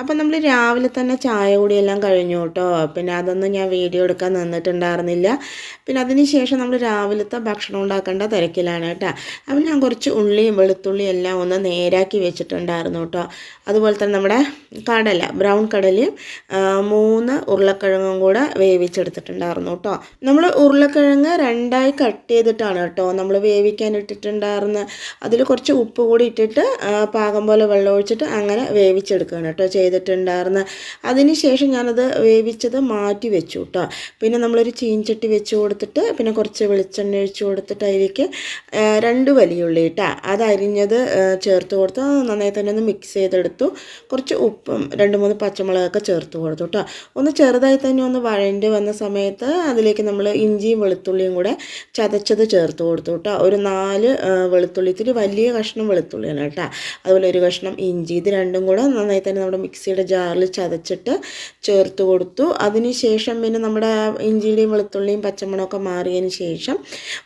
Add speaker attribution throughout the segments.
Speaker 1: അപ്പം നമ്മൾ രാവിലെ തന്നെ ചായ കൂടിയെല്ലാം കഴിഞ്ഞു കേട്ടോ. പിന്നെ അതൊന്നും ഞാൻ വീഡിയോ എടുക്കാൻ നിന്നിട്ടുണ്ടായിരുന്നില്ല. പിന്നെ അതിന് ശേഷം നമ്മൾ രാവിലത്തെ ഭക്ഷണം ഉണ്ടാക്കേണ്ട തിരക്കിലാണ് കേട്ടോ. അപ്പം ഞാൻ കുറച്ച് ഉള്ളിയും വെളുത്തുള്ളിയും എല്ലാം ഒന്ന് നേരാക്കി വെച്ചിട്ടുണ്ടായിരുന്നു കേട്ടോ. അതുപോലെ തന്നെ നമ്മുടെ കടല ബ്രൗൺ കടലയും മൂന്ന് ഉരുളക്കിഴങ്ങും കൂടെ വേവിച്ചെടുത്തിട്ടുണ്ടായിരുന്നു കേട്ടോ. നമ്മൾ ഉരുളക്കിഴങ്ങ് രണ്ടായി കട്ട് ചെയ്തിട്ടാണ് കേട്ടോ നമ്മൾ വേവിക്കാൻ ഇട്ടിട്ടുണ്ടായിരുന്നത്. അതിൽ കുറച്ച് ഉപ്പ് കൂടി ഇട്ടിട്ട് പാകം പോലെ വെള്ളം ഒഴിച്ചിട്ട് അങ്ങനെ വേവിച്ചെടുക്കുകയാണ് കേട്ടോ ചെയ്തിട്ടുണ്ടായിരുന്നത് അതിന് ശേഷം ഞാനത് വേവിച്ചത് മാറ്റി വെച്ചു കേട്ടോ പിന്നെ നമ്മളൊരു ചീഞ്ചട്ടി വെച്ച് കൊടുത്തിട്ട് പിന്നെ കുറച്ച് വെളിച്ചെണ്ണ ഒഴിച്ച് കൊടുത്തിട്ട് അതിലേക്ക് രണ്ട് വലിയുള്ളി കേട്ടോ അത് അരിഞ്ഞത് ചേർത്ത് കൊടുത്ത്. നന്നായി തന്നെ ഒന്ന് മിക്സ് ചെയ്തെടുത്തു. കുറച്ച് ഉപ്പും രണ്ട് മൂന്ന് പച്ചമുളകൊക്കെ ചേർത്ത് കൊടുത്തു കേട്ടോ ഒന്ന് ചെറുതായി തന്നെ ഒന്ന് വഴണ്ടി വന്ന സമയത്ത് അതിലേക്ക് നമ്മൾ ഇഞ്ചിയും വെളുത്തുള്ളിയും കൂടെ ചതച്ചത് ചേർത്ത് കൊടുത്തു കേട്ടോ ഒരു നാല് വെളുത്തുള്ളി ഇത്തിരി വലിയ കഷ്ണം വെളുത്തുള്ളിയാണ് കേട്ടോ അതുപോലെ ഒരു കഷ്ണം ഇഞ്ചി ഇത് രണ്ടും കൂടെ നന്നായി തന്നെ നമ്മുടെ മിക്സിയുടെ ജാറിൽ ചതച്ചിട്ട് ചേർത്ത് കൊടുത്തു. അതിന് ശേഷം പിന്നെ നമ്മുടെ ഇഞ്ചിയുടെയും വെളുത്തുള്ളിയും പച്ചമുളകൊക്കെ മാറിയതിന് ശേഷം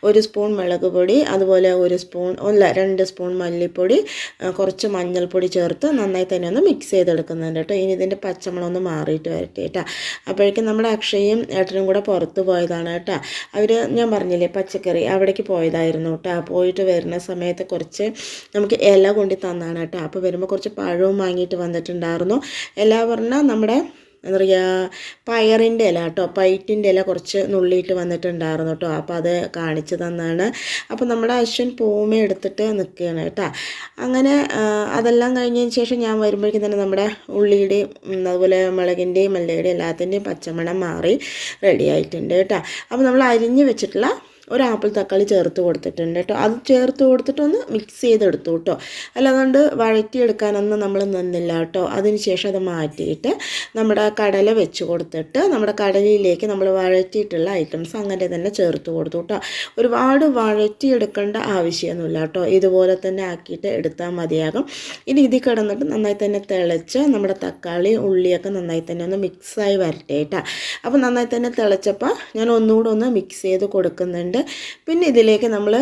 Speaker 1: ഒരു സ്പൂൺ മുളക് പൊടി അതുപോലെ ഒരു സ്പൂൺ അല്ല രണ്ട് സ്പൂൺ മല്ലിപ്പൊടി കുറച്ച് മഞ്ഞൾപ്പൊടി ചേർത്ത് നന്നായി തന്നെ ഒന്ന് മിക്സ് ചെയ്തെടുക്കുന്നുണ്ട് കേട്ടോ. ഇനി ഇതിന്റെ പച്ചമുളക് ഒന്ന് മാറിയിട്ട് വരട്ടെ കേട്ടോ. അപ്പോഴേക്കും നമ്മുടെ അക്ഷയും ഏട്ടനും കൂടെ പുറത്ത് പോയതാണ് കേട്ടോ. അവർ ഞാൻ പറഞ്ഞില്ലേ പച്ചക്കറി അവിടേക്ക് പോയതായിരുന്നു കേട്ടോ. പോയിട്ട് വരുന്ന സമയത്ത് കുറച്ച് നമുക്ക് ഇല കൊണ്ടി തന്നാണ് കേട്ടോ. അപ്പോൾ വരുമ്പോൾ കുറച്ച് പഴവും വാങ്ങിയിട്ട് വന്നിട്ടുണ്ടായിരുന്നു. ഇല പറഞ്ഞാൽ നമ്മുടെ എന്താ പറയുക പയറിന്റെ ഇല കേട്ടോ പൈറ്റിന്റെ ഇല കുറച്ച് നുള്ളിയിട്ട് വന്നിട്ടുണ്ടായിരുന്നു കേട്ടോ. അപ്പോൾ അത് കാണിച്ചു തന്നാണ്. അപ്പോൾ നമ്മുടെ അശ്വൻ പൂമ എടുത്തിട്ട് നിൽക്കുകയാണ് കേട്ടോ. അങ്ങനെ അതെല്ലാം കഴിഞ്ഞതിന് ശേഷം ഞാൻ വരുമ്പോഴേക്കും തന്നെ നമ്മുടെ ഉള്ളിയുടെയും അതുപോലെ മുളകിന്റെയും മല്ലയുടെയും എല്ലാത്തിന്റെയും പച്ചമണം മാറി റെഡി ആയിട്ടുണ്ട് കേട്ടോ. അപ്പോൾ നമ്മൾ അരിഞ്ഞ് വെച്ചിട്ടുള്ള ഒരു ആപ്പിൾ തക്കാളി ചേർത്ത് കൊടുത്തിട്ടുണ്ട് കേട്ടോ. അത് ചേർത്ത് കൊടുത്തിട്ടൊന്ന് മിക്സ് ചെയ്തെടുത്തു കേട്ടോ. അല്ലാതുകൊണ്ട് വഴറ്റിയെടുക്കാനൊന്നും നമ്മൾ നിന്നില്ല കേട്ടോ. അതിനുശേഷം അത് മാറ്റിയിട്ട് നമ്മുടെ കടല വെച്ച് കൊടുത്തിട്ട് നമ്മുടെ കടലയിലേക്ക് നമ്മൾ വഴറ്റിയിട്ടുള്ള ഐറ്റംസ് അങ്ങനെ തന്നെ ചേർത്ത് കൊടുത്തു കേട്ടോ. ഒരുപാട് വഴറ്റിയെടുക്കേണ്ട ആവശ്യമൊന്നുമില്ല കേട്ടോ. ഇതുപോലെ തന്നെ ആക്കിയിട്ട് എടുത്താൽ മതിയാകും. ഇനി ഇതിൽ കിടന്നിട്ട് നന്നായി തന്നെ തിളച്ച് നമ്മുടെ തക്കാളി ഉള്ളിയൊക്കെ നന്നായി തന്നെ ഒന്ന് മിക്സായി വരട്ടെ കേട്ടോ. അപ്പോൾ നന്നായി തന്നെ തിളച്ചപ്പോൾ ഞാൻ ഒന്നുകൂടെ ഒന്ന് മിക്സ് ചെയ്ത് കൊടുക്കുന്നുണ്ട്. പിന്നെ ഇതിലേക്ക് നമ്മൾ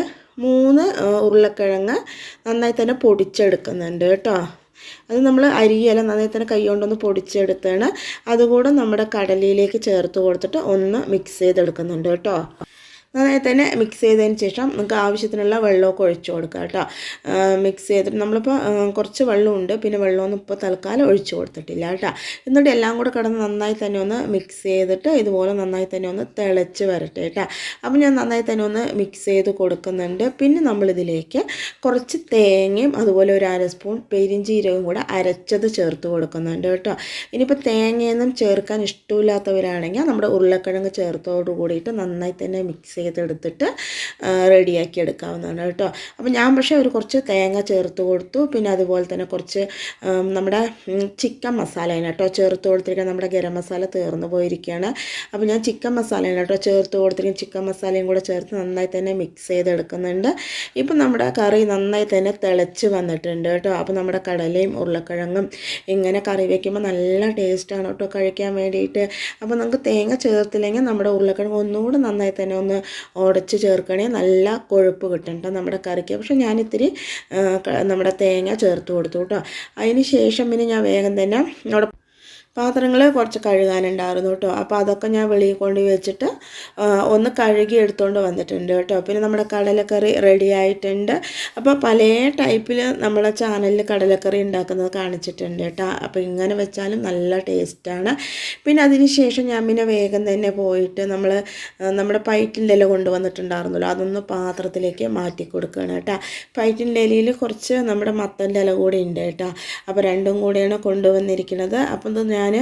Speaker 1: മൂന്ന് ഉരുളക്കിഴങ്ങ് നന്നായി തന്നെ പൊടിച്ചെടുക്കുന്നുണ്ട് കേട്ടോ. അത് നമ്മൾ അരിയല നന്നായി തന്നെ കൈ കൊണ്ടൊന്ന് പൊടിച്ചെടുത്താണ്. അതുകൂടെ നമ്മുടെ കടലയിലേക്ക് ചേർത്ത് കൊടുത്തിട്ട് ഒന്ന് മിക്സ് ചെയ്തെടുക്കുന്നുണ്ട് കേട്ടോ. നന്നായി തന്നെ മിക്സ് ചെയ്തതിന് ശേഷം നമുക്ക് ആവശ്യത്തിനുള്ള വെള്ളമൊക്കെ ഒഴിച്ചു കൊടുക്കുക കേട്ടോ. മിക്സ് ചെയ്തിട്ട് നമ്മളിപ്പോൾ കുറച്ച് വെള്ളമുണ്ട്. പിന്നെ വെള്ളമൊന്നും ഇപ്പോൾ തൽക്കാലം ഒഴിച്ചു കൊടുത്തിട്ടില്ല കേട്ടോ. എന്നിട്ട് എല്ലാം കൂടെ കിടന്ന് നന്നായി തന്നെ ഒന്ന് മിക്സ് ചെയ്തിട്ട് ഇതുപോലെ നന്നായി തന്നെ ഒന്ന് തിളച്ച് വരട്ടെ കേട്ടോ. അപ്പോൾ ഞാൻ നന്നായി തന്നെ ഒന്ന് മിക്സ് ചെയ്ത് കൊടുക്കുന്നുണ്ട്. പിന്നെ നമ്മളിതിലേക്ക് കുറച്ച് തേങ്ങയും അതുപോലെ ഒരു അര സ്പൂൺ പെരിഞ്ചീരകവും കൂടെ അരച്ചത് ചേർത്ത് കൊടുക്കുന്നുണ്ട് കേട്ടോ. ഇനിയിപ്പോൾ തേങ്ങയൊന്നും ചേർക്കാൻ ഇഷ്ടമില്ലാത്തവരാണെങ്കിൽ നമ്മുടെ ഉരുളക്കിഴങ്ങ് ചേർത്തോട് കൂടിയിട്ട് നന്നായി തന്നെ മിക്സ് ചെയ്തെടുത്തിട്ട് റെഡിയാക്കി എടുക്കാവുന്നതാണ് കേട്ടോ. അപ്പോൾ ഞാൻ പക്ഷേ ഒരു കുറച്ച് തേങ്ങ ചേർത്ത് കൊടുത്തു. പിന്നെ അതുപോലെ തന്നെ കുറച്ച് നമ്മുടെ ചിക്കൻ മസാലയാണ് കേട്ടോ ചേർത്ത് കൊടുത്തിരിക്കുന്നത് നമ്മുടെ ഗരം മസാല തീർന്നു പോയിരിക്കുകയാണ്. അപ്പോൾ ഞാൻ ചിക്കൻ മസാലയാണ് കേട്ടോ ചേർത്ത് കൊടുത്തിരിക്കുന്ന ചിക്കൻ മസാലയും കൂടെ ചേർത്ത് നന്നായി തന്നെ മിക്സ് ചെയ്തെടുക്കുന്നുണ്ട്. ഇപ്പം നമ്മുടെ കറി നന്നായി തന്നെ തിളച്ച് വന്നിട്ടുണ്ട് കേട്ടോ. അപ്പോൾ നമ്മുടെ കടലയും ഉരുളക്കിഴങ്ങും ഇങ്ങനെ കറി വയ്ക്കുമ്പോൾ നല്ല ടേസ്റ്റാണ് കേട്ടോ കഴിക്കാൻ വേണ്ടിയിട്ട്. അപ്പോൾ നമുക്ക് തേങ്ങ ചേർത്തില്ലെങ്കിൽ നമ്മുടെ ഉരുളക്കിഴങ്ങ് ഒന്നുകൂടെ നന്നായി തന്നെ ഒന്ന് ഉടച്ച് ചേർക്കണേ നല്ല കൊഴുപ്പ് കിട്ടും കേട്ടോ നമ്മുടെ കറിക്ക്. പക്ഷേ ഞാനിത്തിരി നമ്മുടെ തേങ്ങ ചേർത്ത് കൊടുത്തു കേട്ടോ. അതിന് ശേഷം പിന്നെ ഞാൻ വേഗം തന്നെ അവിടെ പാത്രങ്ങൾ കുറച്ച് കഴുകാനുണ്ടായിരുന്നു കേട്ടോ. അപ്പോൾ അതൊക്കെ ഞാൻ വെളിയിൽ കൊണ്ട് വെച്ചിട്ട് ഒന്ന് കഴുകി എടുത്തുകൊണ്ട് വന്നിട്ടുണ്ട് കേട്ടോ. പിന്നെ നമ്മുടെ കടലക്കറി റെഡി ആയിട്ടുണ്ട്. അപ്പോൾ പല ടൈപ്പിൽ നമ്മുടെ ചാനലിൽ കടലക്കറി ഉണ്ടാക്കുന്നത് കാണിച്ചിട്ടുണ്ട് കേട്ടോ. അപ്പോൾ ഇങ്ങനെ വെച്ചാലും നല്ല ടേസ്റ്റാണ് പിന്നെ അതിന് ശേഷം ഞാൻ പിന്നെ വേഗം തന്നെ പോയിട്ട് നമ്മൾ നമ്മുടെ പൈറ്റിന്റെ ഇല കൊണ്ടുവന്നിട്ടുണ്ടായിരുന്നല്ലോ അതൊന്ന് പാത്രത്തിലേക്ക് മാറ്റി കൊടുക്കുകയാണ് കേട്ടോ. പൈറ്റിന്റെ ഇലയിൽ കുറച്ച് നമ്മുടെ മത്തന്റെ ഇല കൂടി ഉണ്ട് കേട്ടോ. അപ്പോൾ രണ്ടും കൂടിയാണ് കൊണ്ടുവന്നിരിക്കുന്നത്. അപ്പം ഇത് ഞാൻ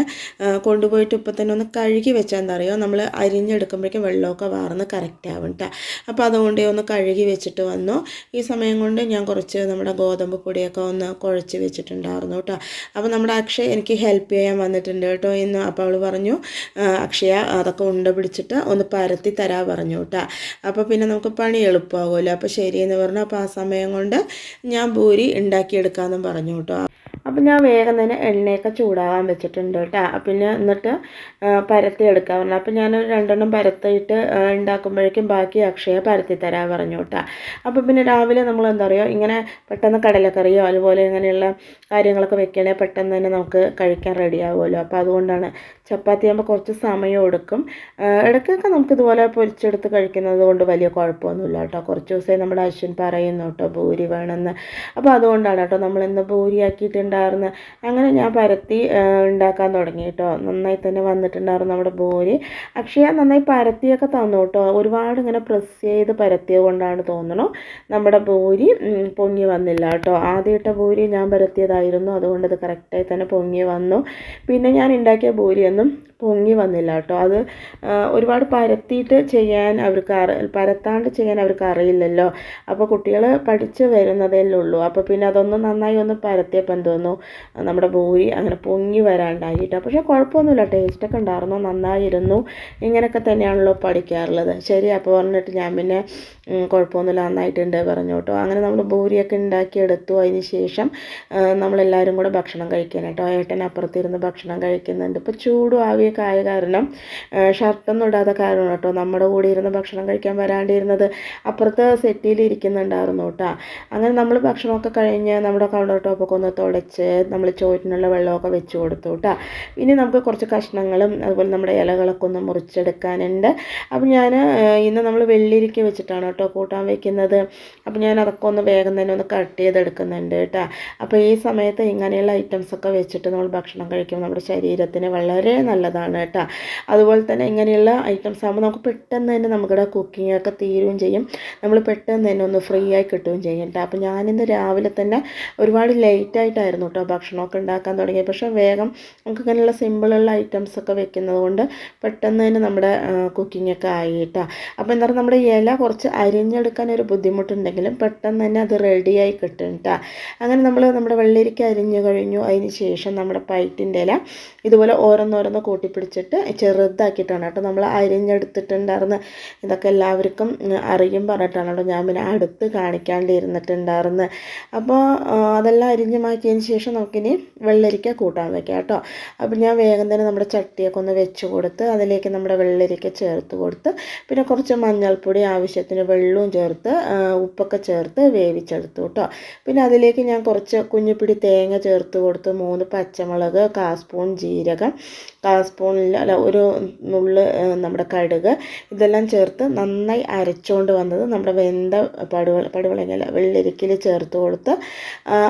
Speaker 1: കൊണ്ടുപോയിട്ട് ഇപ്പം തന്നെ ഒന്ന് കഴുകി വെച്ചാൽ എന്താ അറിയോ? നമ്മൾ അരിഞ്ഞെടുക്കുമ്പോഴേക്കും വെള്ളമൊക്കെ വാർന്ന് കറക്റ്റ് ആവും കേട്ടോ അപ്പോൾ അതുകൊണ്ട് ഒന്ന് കഴുകി വെച്ചിട്ട് വന്നു. ഈ സമയം കൊണ്ട് ഞാൻ കുറച്ച് നമ്മുടെ ഗോതമ്പ് പൊടിയൊക്കെ ഒന്ന് കുഴച്ച് വെച്ചിട്ടുണ്ടായിരുന്നു കേട്ടോ അപ്പോൾ നമ്മുടെ അക്ഷയ എനിക്ക് ഹെൽപ്പ് ചെയ്യാൻ വന്നിട്ടുണ്ട് കേട്ടോ ഇന്ന് അപ്പോൾ അവൾ പറഞ്ഞു. അക്ഷയ അതൊക്കെ ഉണ്ട പിടിച്ചിട്ട് ഒന്ന് പരത്തി തരാ പറഞ്ഞു കേട്ടോ അപ്പോൾ പിന്നെ നമുക്ക് പണി എളുപ്പമാകുമല്ലോ അപ്പോൾ ശരിയെന്ന് പറഞ്ഞു. അപ്പോൾ ആ സമയം കൊണ്ട് ഞാൻ പൂരി ഉണ്ടാക്കിയെടുക്കാമെന്നും പറഞ്ഞു കേട്ടോ അപ്പം ഞാൻ വേഗം തന്നെ എണ്ണയൊക്കെ ചൂടാകാൻ വെച്ചിട്ടുണ്ട് കേട്ടോ. പിന്നെ എന്നിട്ട് പരത്തി എടുക്കാൻ പറഞ്ഞു. അപ്പം ഞാൻ രണ്ടെണ്ണം പരത്തിയിട്ട് ഉണ്ടാക്കുമ്പോഴേക്കും ബാക്കി അക്ഷയ പരത്തി തരാൻ പറഞ്ഞു കേട്ടോ. അപ്പം പിന്നെ രാവിലെ നമ്മൾ എന്താ പറയുക ഇങ്ങനെ പെട്ടെന്ന് കടലക്കറിയോ അതുപോലെ ഇങ്ങനെയുള്ള കാര്യങ്ങളൊക്കെ വെക്കണേ പെട്ടെന്ന് തന്നെ നമുക്ക് കഴിക്കാൻ റെഡി ആവുമല്ലോ. അപ്പോൾ അതുകൊണ്ടാണ് ചപ്പാത്തി ആകുമ്പോൾ കുറച്ച് സമയം എടുക്കും. ഇടയ്ക്കൊക്കെ നമുക്ക് ഇതുപോലെ പൊരിച്ചെടുത്ത് കഴിക്കുന്നത് കൊണ്ട് വലിയ കുഴപ്പമൊന്നുമില്ല കേട്ടോ. കുറച്ച് ദിവസമേ നമ്മുടെ അശ്വിൻ പറയുന്നു കേട്ടോ ഭൂരി വേണമെന്ന്. അപ്പോൾ അതുകൊണ്ടാണ് കേട്ടോ നമ്മൾ ഇന്ന് ഭൂരി ആക്കിയിട്ടുണ്ടായിരുന്നു അങ്ങനെ ഞാൻ പരത്തി ഉണ്ടാക്കാൻ തുടങ്ങി കേട്ടോ. നന്നായി തന്നെ വന്നിട്ടുണ്ടായിരുന്നു നമ്മുടെ ഭൂരി അക്ഷയ നന്നായി പരത്തിയൊക്കെ തന്നു കേട്ടോ. ഒരുപാട് ഇങ്ങനെ പ്രസ് ചെയ്ത് പരത്തിയത് കൊണ്ടാണ് തോന്നണു. നമ്മുടെ ബോരി പൊങ്ങി വന്നില്ല കേട്ടോ. ആദ്യമായിട്ട് ബോരി ഞാൻ പരത്തിയതായിരുന്നു. അതുകൊണ്ട് അത് കറക്റ്റായി തന്നെ പൊങ്ങി വന്നു. പിന്നെ ഞാൻ ഉണ്ടാക്കിയ ബോരിയൊന്നും പൊങ്ങി വന്നില്ല കേട്ടോ. അത് ഒരുപാട് പരത്തിയിട്ട് ചെയ്യാൻ അവർക്ക് പരത്താണ്ട് ചെയ്യാൻ അവർക്ക് അറിയില്ലല്ലോ. അപ്പോൾ കുട്ടികൾ പഠിച്ച് വരുന്നതേ ഉള്ളൂ. അപ്പോൾ പിന്നെ അതൊന്നും നന്നായി ഒന്ന് പരത്തിയപ്പോൾ എന്തോന്നു? നമ്മുടെ ഭൂരി അങ്ങനെ പൊങ്ങി വരാണ്ടായിട്ട്. പക്ഷേ കുഴപ്പമൊന്നുമില്ല. ടേസ്റ്റൊക്കെ ഉണ്ടായിരുന്നു. നന്നായിരുന്നു. ഇങ്ങനെയൊക്കെ തന്നെയാണല്ലോ പഠിക്കാറുള്ളത്. ശരി അപ്പോൾ പറഞ്ഞിട്ട് ഞാൻ പിന്നെ കുഴപ്പമൊന്നുമില്ല. നന്നായിട്ടുണ്ട് പറഞ്ഞു കേട്ടോ. അങ്ങനെ നമ്മൾ ഭൂരിയൊക്കെ ഉണ്ടാക്കിയെടുത്തു. അതിന് ശേഷം നമ്മളെല്ലാവരും കൂടെ ഭക്ഷണം കഴിക്കാൻ ഏട്ടൻ അപ്പുറത്തിരുന്ന് ഭക്ഷണം കഴിക്കുന്നുണ്ട്. ഇപ്പോൾ ചൂടും ആവിയൊക്കെ ആയ കാരണം ഷർട്ടൊന്നും ഇടാതെ കാരണം കേട്ടോ നമ്മുടെ കൂടെ ഇരുന്ന് ഭക്ഷണം കഴിക്കാൻ വരാണ്ടിരുന്നത്. അപ്പുറത്ത് സെറ്റിയിൽ ഇരിക്കുന്നുണ്ടായിരുന്നു കേട്ടോ. അങ്ങനെ നമ്മൾ ഭക്ഷണമൊക്കെ കഴിഞ്ഞ് നമ്മുടെ കൗണ്ടർ ടോപ്പൊക്കെ ഒന്ന് തുടച്ച് നമ്മൾ ചോറ്റിനുള്ള വെള്ളമൊക്കെ വെച്ച് കൊടുത്തു കേട്ടോ ഇനി നമുക്ക് കുറച്ച് കഷ്ണങ്ങളും അതുപോലെ നമ്മുടെ ഇലകളൊക്കെ ഒന്ന് മുറിച്ചെടുക്കാനുണ്ട്. അപ്പം ഞാൻ ഇന്ന് നമ്മൾ വെള്ളിരിക്ക വെച്ചിട്ടാണ് കേട്ടോ കൂട്ടാൻ വെക്കുന്നത്. അപ്പം ഞാൻ അതൊക്കെ ഒന്ന് വേഗം തന്നെ ഒന്ന് കട്ട് ചെയ്തെടുക്കുന്നുണ്ട് കേട്ടോ അപ്പോൾ ഈ സമയത്ത് ഇങ്ങനെയുള്ള ഐറ്റംസൊക്കെ വെച്ചിട്ട് നമ്മൾ ഭക്ഷണം കഴിക്കുമ്പോൾ നമ്മുടെ ശരീരത്തിന് വളരെ നല്ലതാണ് കേട്ടോ അതുപോലെ തന്നെ ഇങ്ങനെയുള്ള ഐറ്റംസ് ആകുമ്പോൾ നമുക്ക് പെട്ടെന്ന് തന്നെ നമ്മുടെ കുക്കിംഗ് ഒക്കെ തീരുകയും ചെയ്യും. നമ്മൾ പെട്ടെന്ന് തന്നെ ഒന്ന് ഫ്രീ ആയി കിട്ടുകയും ചെയ്യും കേട്ടോ അപ്പോൾ ഞാനിന്ന് രാവിലെ തന്നെ ഒരുപാട് ലേറ്റ് ആയിട്ടായിരുന്നു കേട്ടോ. ഭക്ഷണമൊക്കെ ഉണ്ടാക്കാൻ തുടങ്ങിയത് പക്ഷേ വേഗം നമുക്ക് ഇങ്ങനെയുള്ള സിമ്പിളുള്ള ഐറ്റംസ് ഒക്കെ വെക്കുന്നത് കൊണ്ട് പെട്ടെന്ന് തന്നെ നമ്മുടെ കുക്കിംഗ് ഒക്കെ ആയി കേട്ടോ. അപ്പോൾ എന്താ പറയുക നമ്മുടെ ഇല കുറച്ച് അരിഞ്ഞെടുക്കാൻ ഒരു ബുദ്ധിമുട്ടുണ്ടെങ്കിലും പെട്ടെന്ന് തന്നെ അത് റെഡിയായി കിട്ടും കേട്ടോ. അങ്ങനെ നമ്മൾ നമ്മുടെ വെള്ളരിക്ക അരിഞ്ഞു കഴിഞ്ഞു. അതിന് ശേഷം നമ്മുടെ പൈറ്റിന്റെ ഇല ഇതുപോലെ ഓരോന്നോരോന്ന് കൂട്ടിപ്പിടിച്ചിട്ട് ചെറുതാക്കിയിട്ടാണ് കേട്ടോ നമ്മൾ അരിഞ്ഞെടുത്തിട്ടുണ്ടായിരുന്ന. ഇതൊക്കെ എല്ലാവർക്കും അറിയും പറഞ്ഞിട്ടാണ് കേട്ടോ ഞാൻ പിന്നെ അടുത്ത് കാണിക്കാണ്ടിരുന്നിട്ടുണ്ടായിരുന്നു. അപ്പോൾ അതെല്ലാം അരിഞ്ഞു മാറ്റിയതിന് ശേഷം നമുക്കിനി വെള്ളരിക്ക കൂട്ടാൻ വെക്കാം കേട്ടോ. അപ്പം ഞാൻ വേഗം തന്നെ നമ്മുടെ ചട്ടിയൊക്കെ ഒന്ന് വെച്ച് കൊടുത്ത് അതിലേക്ക് നമ്മുടെ വെള്ളരിക്ക ചേർത്ത് കൊടുത്ത് പിന്നെ കുറച്ച് മഞ്ഞൾപ്പൊടി ആവശ്യത്തിന് വെള്ളവും ചേർത്ത് ഉപ്പൊക്കെ ചേർത്ത് വേവിച്ചെടുത്തു കേട്ടോ. പിന്നെ അതിലേക്ക് ഞാൻ കുറച്ച് കുഞ്ഞുപിടി തേങ്ങ ചേർത്ത് കൊടുത്ത് മൂന്ന് പച്ചമുളക് കാസ്പൂൺ ജീരകം കാ സ്പൂണിൽ അല്ല ഒരു നുള്ള് നമ്മുടെ കടുക് ഇതെല്ലാം ചേർത്ത് നന്നായി അരച്ചുകൊണ്ട് വന്നത് നമ്മുടെ വെന്ത പടുവ പടുവളങ്ങല വെള്ളരിക്കൽ ചേർത്ത് കൊടുത്ത്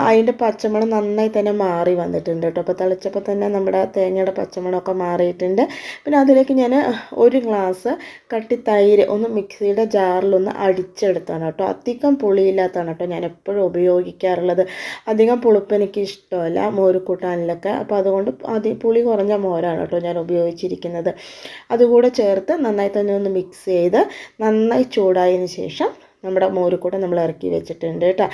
Speaker 1: അതിന്റെ പച്ചമുളക് നന്നായി തന്നെ മാറി വന്നിട്ടുണ്ട് കേട്ടോ. അപ്പോൾ തിളച്ചപ്പോൾ തന്നെ നമ്മുടെ തേങ്ങയുടെ പച്ചമുളകൊക്കെ മാറിയിട്ടുണ്ട്. പിന്നെ അതിലേക്ക് ഞാൻ ഒരു ഗ്ലാസ് കട്ടി തൈര് ഒന്ന് മിക്സിയുടെ ജാറിലൊന്ന് അടിച്ചെടുത്താണ് കേട്ടോ. അധികം പുളിയില്ലാത്തതാണ് കേട്ടോ ഞാൻ എപ്പോഴും ഉപയോഗിക്കാറുള്ളത്. അധികം പുളിപ്പ് എനിക്ക് ഇഷ്ടമല്ല മോര് കൂട്ടാനിലൊക്കെ അപ്പോൾ അതുകൊണ്ട് അതി പുളി കുറഞ്ഞ മോരാണ് കേട്ടോ ഞാൻ ഉപയോഗിച്ചിരിക്കുന്നത്. അതുകൂടെ ചേർത്ത് നന്നായി തന്നെ ഒന്ന് മിക്സ് ചെയ്ത് നന്നായി ചൂടായതിന് ശേഷം നമ്മുടെ മോര് കൂടെ നമ്മൾ ഇറക്കി വെച്ചിട്ടുണ്ട് കേട്ടോ.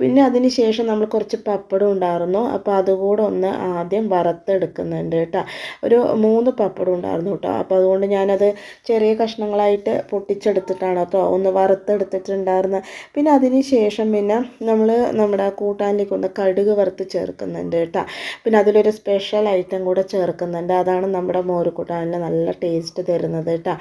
Speaker 1: പിന്നെ അതിന് ശേഷം നമ്മൾ കുറച്ച് പപ്പടം ഉണ്ടായിരുന്നു. അപ്പോൾ അതുകൂടെ ഒന്ന് ആദ്യം വറുത്തെടുക്കുന്നുണ്ട് കേട്ടോ. ഒരു മൂന്ന് പപ്പടം ഉണ്ടായിരുന്നു കേട്ടോ. അപ്പോൾ അതുകൊണ്ട് ഞാനത് ചെറിയ കഷ്ണങ്ങളായിട്ട് പൊട്ടിച്ചെടുത്തിട്ടാണ് കേട്ടോ ഒന്ന് വറുത്തെടുത്തിട്ടുണ്ടായിരുന്നത് പിന്നെ അതിന് ശേഷം പിന്നെ നമ്മൾ നമ്മുടെ കൂട്ടാനിലേക്ക് ഒന്ന് കടുക് വറുത്ത് ചേർക്കുന്നുണ്ട് കേട്ടോ. പിന്നെ അതിലൊരു സ്പെഷ്യൽ ഐറ്റം കൂടെ ചേർക്കുന്നുണ്ട്. അതാണ് നമ്മുടെ മോര് കൂട്ടാനിൽ നല്ല ടേസ്റ്റ് തരുന്നത് കേട്ടോ.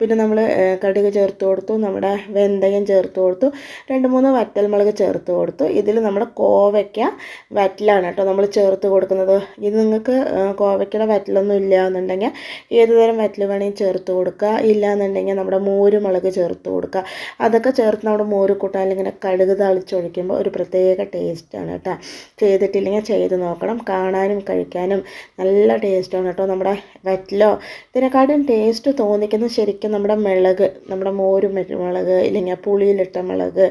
Speaker 1: പിന്നെ നമ്മൾ കടുക് ചേർത്ത് കൊടുത്തു. നമ്മുടെ വെന്തയം ചേർത്ത് കൊടുത്തു. രണ്ട് മൂന്ന് വറ്റൽമുളക് ചേർത്ത് കൊടുത്തു. കൊടുത്തു. ഇതിൽ നമ്മുടെ കോവയ്ക്ക വറ്റലാണ് കേട്ടോ നമ്മൾ ചേർത്ത് കൊടുക്കുന്നത്. ഇത് നിങ്ങൾക്ക് കോവയ്ക്കയുടെ വറ്റലൊന്നും ഇല്ല എന്നുണ്ടെങ്കിൽ ഏത് തരം വറ്റൽ വേണമെങ്കിൽ ചേർത്ത് കൊടുക്കുക. ഇല്ല എന്നുണ്ടെങ്കിൽ നമ്മുടെ മോരുമുളക് ചേർത്ത് കൊടുക്കുക. അതൊക്കെ ചേർത്ത് നമ്മുടെ മോര് കൂട്ടാൻ ഇങ്ങനെ കടുക് തളിച്ചൊഴിക്കുമ്പോൾ ഒരു പ്രത്യേക ടേസ്റ്റാണ് കേട്ടോ. ചെയ്തിട്ടില്ലെങ്കിൽ ചെയ്ത് നോക്കണം. കാണാനും കഴിക്കാനും നല്ല ടേസ്റ്റാണ് കേട്ടോ നമ്മുടെ വറ്റലോ. ഇതിനെക്കാട്ടും ടേസ്റ്റ് തോന്നിക്കുന്നത് ശരിക്കും നമ്മുടെ മിളക് നമ്മുടെ മോരും മുളക് ഇല്ലെങ്കിൽ പുളിയിലിട്ട മുളക്.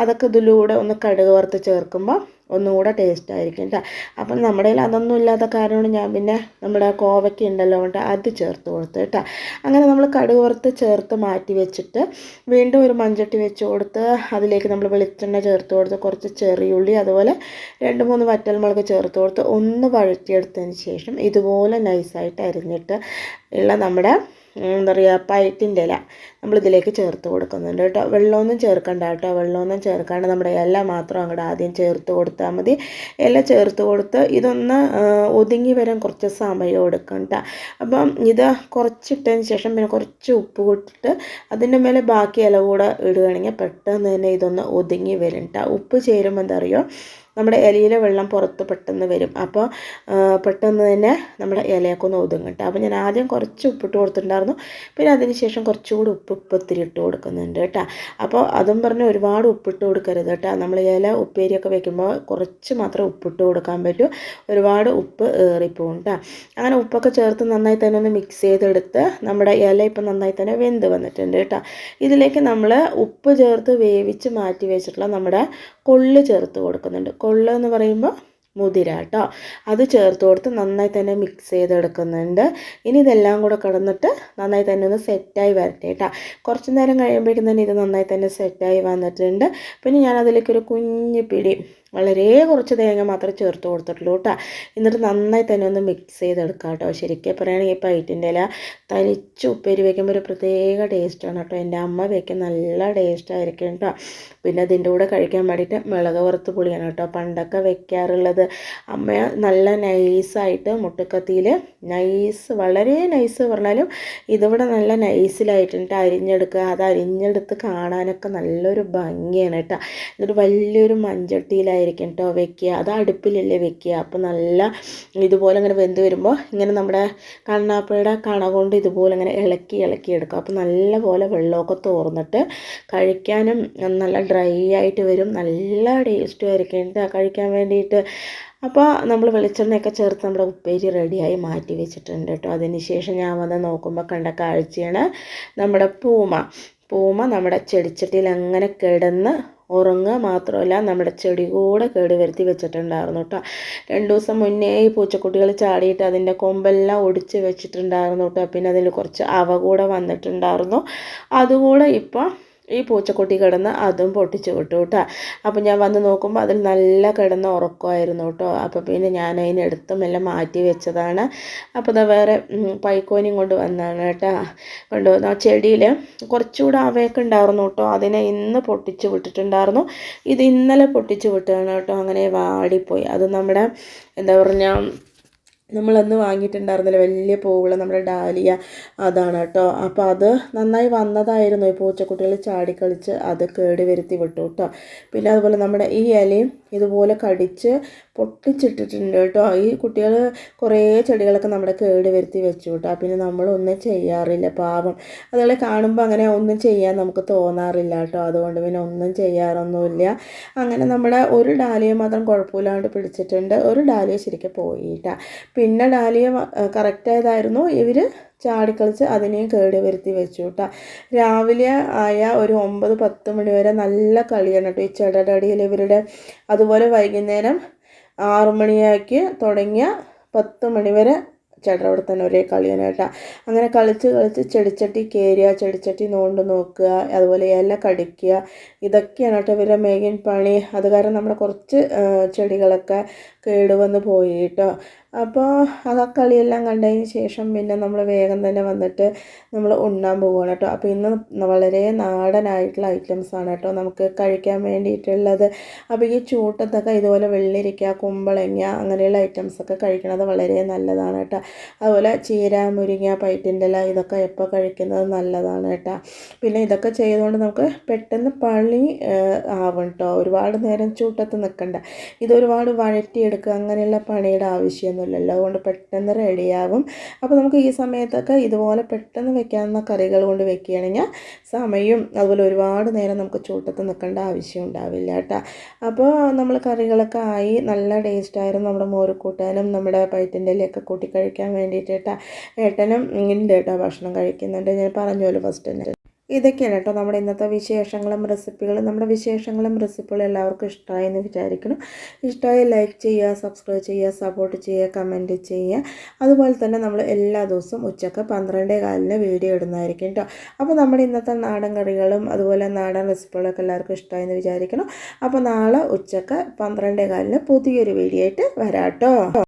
Speaker 1: അതൊക്കെ ഇതിലൂടെ ഒന്ന് കടുക് വറുത്ത് ചേർക്കുമ്പോൾ ഒന്നുകൂടെ ടേസ്റ്റ് ആയിരിക്കും കേട്ടോ അപ്പം നമ്മുടെ കയ്യിൽ അതൊന്നും ഇല്ലാത്ത കാരണമാണ് ഞാൻ പിന്നെ നമ്മുടെ കോവയ്ക്ക ഉണ്ടല്ലോ കൊണ്ട് അത് ചേർത്ത് കൊടുത്ത് കേട്ടോ അങ്ങനെ നമ്മൾ കടുക് വറുത്ത് ചേർത്ത് മാറ്റി വെച്ചിട്ട് വീണ്ടും ഒരു മഞ്ചട്ടി വെച്ച് കൊടുത്ത് അതിലേക്ക് നമ്മൾ വെളിച്ചെണ്ണ ചേർത്ത് കൊടുത്ത് കുറച്ച് ചെറിയുള്ളി അതുപോലെ രണ്ട് മൂന്ന് വറ്റൽമുളക് ചേർത്ത് കൊടുത്ത് ഒന്ന് വഴറ്റിയെടുത്തതിന് ശേഷം ഇതുപോലെ നൈസായിട്ട് അരിഞ്ഞിട്ട് ഉള്ള നമ്മുടെ എന്താ പറയുക പയറ്റിന്റെ ഇല നമ്മളിതിലേക്ക് ചേർത്ത് കൊടുക്കുന്നുണ്ട് കേട്ടോ. വെള്ളമൊന്നും ചേർക്കണ്ട കേട്ടോ. വെള്ളമൊന്നും ചേർക്കാണ്ട് നമ്മുടെ ഇല മാത്രം അങ്ങോട്ട് ആദ്യം ചേർത്ത് കൊടുത്താൽ മതി. ഇല ചേർത്ത് കൊടുത്ത് ഇതൊന്ന് ഒതുങ്ങി വരാൻ കുറച്ച് സമയം എടുക്കും അപ്പം ഇത് കുറച്ചിട്ടതിന് ശേഷം പിന്നെ കുറച്ച് ഉപ്പ് കൂട്ടിട്ട് അതിന്റെ മേലെ ബാക്കി ഇല കൂടെ ഇടുകയാണെങ്കിൽ പെട്ടെന്ന് തന്നെ ഇതൊന്ന് ഒതുങ്ങി വരും ഉപ്പ് ചേരുമ്പോൾ എന്താ അറിയോ? നമ്മുടെ ഇലയിലെ വെള്ളം പുറത്ത് പെട്ടെന്ന് വരും. അപ്പോൾ പെട്ടെന്ന് തന്നെ നമ്മുടെ ഇലയൊക്കെ ഒതുങ്ങും കേട്ടോ. അപ്പോൾ ഞാൻ ആദ്യം കുറച്ച് ഉപ്പിട്ട് കൊടുത്തിട്ടുണ്ടായിരുന്നു. പിന്നെ അതിന് ശേഷം കുറച്ചുകൂടി ഉപ്പ് ഉപ്പത്തിരി ഇട്ട് കൊടുക്കുന്നുണ്ട് കേട്ടോ. അപ്പോൾ അതും പറഞ്ഞ് ഒരുപാട് ഉപ്പിട്ട് കൊടുക്കരുത് കേട്ടോ. നമ്മൾ ഇല ഉപ്പേരിയൊക്കെ വെക്കുമ്പോൾ കുറച്ച് മാത്രം ഉപ്പിട്ട് കൊടുക്കാൻ പറ്റൂ. ഒരുപാട് ഉപ്പ് ഏറിപ്പോവും കേട്ടോ. അങ്ങനെ ഉപ്പൊക്കെ ചേർത്ത് നന്നായി തന്നെ ഒന്ന് മിക്സ് ചെയ്തെടുത്ത് നമ്മുടെ ഇല ഇപ്പം നന്നായി തന്നെ വെന്ത് വന്നിട്ടുണ്ട് കേട്ടോ. ഇതിലേക്ക് നമ്മൾ ഉപ്പ് ചേർത്ത് വേവിച്ച് മാറ്റി വെച്ചിട്ടുള്ള നമ്മുടെ കൊള്ള് ചേർത്ത് കൊടുക്കുന്നുണ്ട്. കൊള്ള് എന്ന് പറയുമ്പോൾ മുതിര കേട്ടോ അത് ചേർത്ത് കൊടുത്ത് നന്നായി തന്നെ മിക്സ് ചെയ്തെടുക്കുന്നുണ്ട്. ഇനി ഇതെല്ലാം കൂടെ കിടന്നിട്ട് നന്നായി തന്നെ ഒന്ന് സെറ്റായി വരട്ടെ കേട്ടോ കുറച്ച് നേരം കഴിയുമ്പോഴേക്കും തന്നെ ഇത് നന്നായി തന്നെ സെറ്റായി വന്നിട്ടുണ്ട്. പിന്നെ ഞാൻ അതിലേക്ക് ഒരു കുഞ്ഞു പിടി വളരെ കുറച്ച് തേങ്ങ മാത്രം ചേർത്ത് കൊടുത്തിട്ടുള്ളൂ കേട്ടോ. എന്നിട്ട് നന്നായി തന്നെ ഒന്ന് മിക്സ് ചെയ്തെടുക്കാം കേട്ടോ. ശരിക്കും പറയുകയാണെങ്കിൽ ഇപ്പോൾ ഐറ്റിന്റെ ഇല തനിച്ച് ഉപ്പേരി വയ്ക്കുമ്പോൾ ഒരു പ്രത്യേക ടേസ്റ്റാണ് കേട്ടോ. എന്റെ അമ്മ വയ്ക്കുന്ന നല്ല ടേസ്റ്റായിരിക്കും കേട്ടോ. പിന്നെ അതിന്റെ കൂടെ കഴിക്കാൻ വേണ്ടിയിട്ട് മിളക് വറുത്ത് പുളിയാണ് കേട്ടോ പണ്ടൊക്കെ വെക്കാറുള്ളത്. അമ്മ നല്ല നൈസായിട്ട് മുട്ടക്കത്തിയിൽ നൈസ് വളരെ നൈസ് പറഞ്ഞാലും ഇതിവിടെ നല്ല നൈസിലായിട്ടുണ്ട് അരിഞ്ഞെടുക്കുക അത് അരിഞ്ഞെടുത്ത് കാണാനൊക്കെ നല്ലൊരു ഭംഗിയാണ് കേട്ടോ. എന്നിട്ട് വലിയൊരു മൺചട്ടിയിലായി ആയിരിക്കും കേട്ടോ വെക്കുക. അത് അടുപ്പിലല്ലേ വെക്കുക. അപ്പോൾ നല്ല ഇതുപോലെ ഇങ്ങനെ വെന്ത് വരുമ്പോൾ ഇങ്ങനെ നമ്മുടെ കണ്ണാപ്പയുടെ കണ കൊണ്ട് ഇതുപോലെ ഇങ്ങനെ ഇളക്കി ഇളക്കി എടുക്കും. അപ്പോൾ നല്ല പോലെ വെള്ളമൊക്കെ തോർന്നിട്ട് കഴിക്കാനും നല്ല ഡ്രൈ ആയിട്ട് വരും. നല്ല ടേസ്റ്റും ആയിരിക്കും കഴിക്കാൻ വേണ്ടിയിട്ട്. അപ്പോൾ നമ്മൾ വെളിച്ചെണ്ണയൊക്കെ ചേർത്ത് നമ്മുടെ ഉപ്പേരി റെഡിയായി മാറ്റി വെച്ചിട്ടുണ്ട് കേട്ടോ അതിന് ശേഷം ഞാൻ വന്ന് നോക്കുമ്പോൾ കണ്ട കാഴ്ചയാണ് നമ്മുടെ പൂമ. പൂമ നമ്മുടെ ചെടിച്ചട്ടിയിൽ അങ്ങനെ കിടന്ന് ഉറങ്ങുക മാത്രമല്ല നമ്മുടെ ചെടി കൂടെ കേട് വരുത്തി വെച്ചിട്ടുണ്ടായിരുന്നു കേട്ടോ. രണ്ട് ദിവസം മുന്നേ ഈ പൂച്ചക്കുട്ടികൾ ചാടിയിട്ട് അതിന്റെ കൊമ്പെല്ലാം ഒടിച്ച് വെച്ചിട്ടുണ്ടായിരുന്നു കേട്ടോ. പിന്നെ അതിൽ കുറച്ച് അവ കൂടെ വന്നിട്ടുണ്ടായിരുന്നു. അതുകൂടെ ഇപ്പോൾ ഈ പൂച്ചക്കുട്ടി കിടന്ന് അതും പൊട്ടിച്ചു വിട്ടു കേട്ടോ. അപ്പോൾ ഞാൻ വന്ന് നോക്കുമ്പോൾ അതിൽ നല്ല കിടന്ന് ഉറക്കമായിരുന്നു കേട്ടോ. അപ്പോൾ പിന്നെ ഞാൻ അതിനെടുത്തും എല്ലാം മാറ്റി വെച്ചതാണ്. അപ്പോൾ ഇതാ വേറെ പൈക്കോനിയും കൊണ്ട് വന്നതാണ് കേട്ടോ. കൊണ്ടുവന്ന ചെടിയിൽ കുറച്ചുകൂടെ അവയൊക്കെ ഉണ്ടായിരുന്നു കേട്ടോ. അതിനെ ഇന്ന് പൊട്ടിച്ച് വിട്ടിട്ടുണ്ടായിരുന്നു. ഇത് ഇന്നലെ പൊട്ടിച്ച് വിട്ടതാണ് കേട്ടോ. അങ്ങനെ വാടിപ്പോയി. അത് നമ്മുടെ എന്താ പറഞ്ഞാൽ നമ്മളന്ന് വാങ്ങിയിട്ടുണ്ടായിരുന്നില്ല. വലിയ പൂവുകൾ നമ്മുടെ ഡാലിയ അതാണ് കേട്ടോ. അപ്പോൾ അത് നന്നായി വന്നതായിരുന്നു. ഈ പൂച്ചക്കുട്ടികൾ ചാടിക്കളിച്ച് അത് കേട് വരുത്തി വിട്ടു കേട്ടോ. പിന്നെ അതുപോലെ നമ്മുടെ ഈ ഇലയും ഇതുപോലെ കടിച്ച് പൊട്ടിച്ചിട്ടിട്ടുണ്ട് കേട്ടോ. ഈ കുട്ടികൾ കുറേ ചെടികളൊക്കെ നമ്മുടെ കേട് വരുത്തി വെച്ചു കേട്ടോ. പിന്നെ നമ്മളൊന്നും ചെയ്യാറില്ല പാവം. അതുപോലെ കാണുമ്പോൾ അങ്ങനെ ഒന്നും ചെയ്യാൻ നമുക്ക് തോന്നാറില്ല കേട്ടോ. അതുകൊണ്ട് പിന്നെ ഒന്നും ചെയ്യാറൊന്നുമില്ല. അങ്ങനെ നമ്മുടെ ഒരു ഡാലിയ മാത്രം കുഴപ്പമില്ലാണ്ട് പിടിച്ചിട്ടുണ്ട്. ഒരു ഡാലിയ ശരിക്കും പോയിട്ടാ പിന്നെ ഡാലിയ കറക്റ്റായതായിരുന്നു ഇവർ ചാടിക്കളിച്ച് അതിനെയും കേടി വരുത്തി വെച്ചു കേട്ടോ രാവിലെ ആയ ഒരു ഒമ്പത് പത്ത് മണി വരെ നല്ല കളിയാണ് കേട്ടോ ഈ ചെടടടിയിൽ ഇവരുടെ അതുപോലെ വൈകുന്നേരം ആറു മണിയാക്കി തുടങ്ങിയ പത്ത് മണി വരെ ചേട്ടൻ തന്നെ ഒരേ കളിയാണ് കേട്ടോ. അങ്ങനെ കളിച്ച് കളിച്ച് ചെടിച്ചട്ടി കയറുക ചെടിച്ചട്ടി നോണ്ട് നോക്കുക അതുപോലെ ഇല കടിക്കുക ഇതൊക്കെയാണ് കേട്ടോ ഇവരുടെ മെയിൻ പണി. അത് കാരണം നമ്മുടെ കുറച്ച് ചെടികളൊക്കെ കേടുവന്ന് പോയി കേട്ടോ അപ്പോൾ അത് ആ കളിയെല്ലാം കണ്ടതിന് ശേഷം പിന്നെ നമ്മൾ വേഗം തന്നെ വന്നിട്ട് നമ്മൾ ഉണ്ണാൻ പോവുകയാണ് കേട്ടോ. അപ്പോൾ ഇന്ന് വളരെ നാടനായിട്ടുള്ള ഐറ്റംസ് ആണ് കേട്ടോ നമുക്ക് കഴിക്കാൻ വേണ്ടിയിട്ടുള്ളത്. അപ്പോൾ ഈ ചൂട്ടത്തൊക്കെ ഇതുപോലെ വെള്ളിരിക്ക കുമ്പളങ്ങ അങ്ങനെയുള്ള ഐറ്റംസൊക്കെ കഴിക്കുന്നത് വളരെ നല്ലതാണ് കേട്ടോ. അതുപോലെ ചീര മുരിങ്ങ പൈറ്റിന്റെ ഇല ഇതൊക്കെ എപ്പോൾ കഴിക്കുന്നത് നല്ലതാണ് കേട്ടോ. പിന്നെ ഇതൊക്കെ ചെയ്തുകൊണ്ട് നമുക്ക് പെട്ടെന്ന് പള്ളി ആവും കേട്ടോ. ഒരുപാട് നേരം ചൂട്ടത്ത് നിൽക്കണ്ട ഇതൊരുപാട് വഴറ്റിയെടുക്കുക അങ്ങനെയുള്ള പണിയുടെ ആവശ്യമൊന്നുമില്ലല്ലോ. അതുകൊണ്ട് പെട്ടെന്ന് റെഡിയാകും അപ്പോൾ നമുക്ക് ഈ സമയത്തൊക്കെ ഇതുപോലെ പെട്ടെന്ന് വെക്കാവുന്ന കറികൾ കൊണ്ട് വെക്കുകയാണെങ്കിൽ സമയവും അതുപോലെ ഒരുപാട് നേരം നമുക്ക് ചൂട്ടത്ത് നിൽക്കേണ്ട ആവശ്യം ഉണ്ടാവില്ല കേട്ടോ. അപ്പോൾ നമ്മൾ കറികളൊക്കെ ആയി നല്ല ടേസ്റ്റായിരുന്നു നമ്മുടെ മോര് കൂട്ടാനും നമ്മുടെ പൈറ്റിന്റെ ഇലയൊക്കെ കൂട്ടി കഴിക്കാൻ വേണ്ടിയിട്ട് ഏട്ടനും ഉണ്ട് കേട്ടോ ഭക്ഷണം കഴിക്കുന്നുണ്ട്. ഞാൻ പറഞ്ഞല്ലോ ഫസ്റ്റ് തന്നെ. ഇതൊക്കെയാണ് കേട്ടോ നമ്മുടെ ഇന്നത്തെ വിശേഷങ്ങളും റെസിപ്പികളും നമ്മുടെ വിശേഷങ്ങളും റെസിപ്പികളും എല്ലാവർക്കും ഇഷ്ടമായി എന്ന് വിചാരിക്കണം ഇഷ്ടമായി ലൈക്ക് ചെയ്യുക സബ്സ്ക്രൈബ് ചെയ്യുക സപ്പോർട്ട് ചെയ്യുക കമന്റ് ചെയ്യുക. അതുപോലെ തന്നെ നമ്മൾ എല്ലാ ദിവസവും ഉച്ചയ്ക്ക് പന്ത്രണ്ടേ കാലിന് വീഡിയോ ഇടുന്നതായിരിക്കും കേട്ടോ. അപ്പോൾ നമ്മുടെ ഇന്നത്തെ നാടൻ കറികളും അതുപോലെ നാടൻ റെസിപ്പികളൊക്കെ എല്ലാവർക്കും ഇഷ്ടമായി എന്ന് വിചാരിക്കണം അപ്പോൾ നാളെ ഉച്ചയ്ക്ക് പന്ത്രണ്ടേ കാലിന് പുതിയൊരു വീഡിയോ ആയിട്ട് വരാം കേട്ടോ.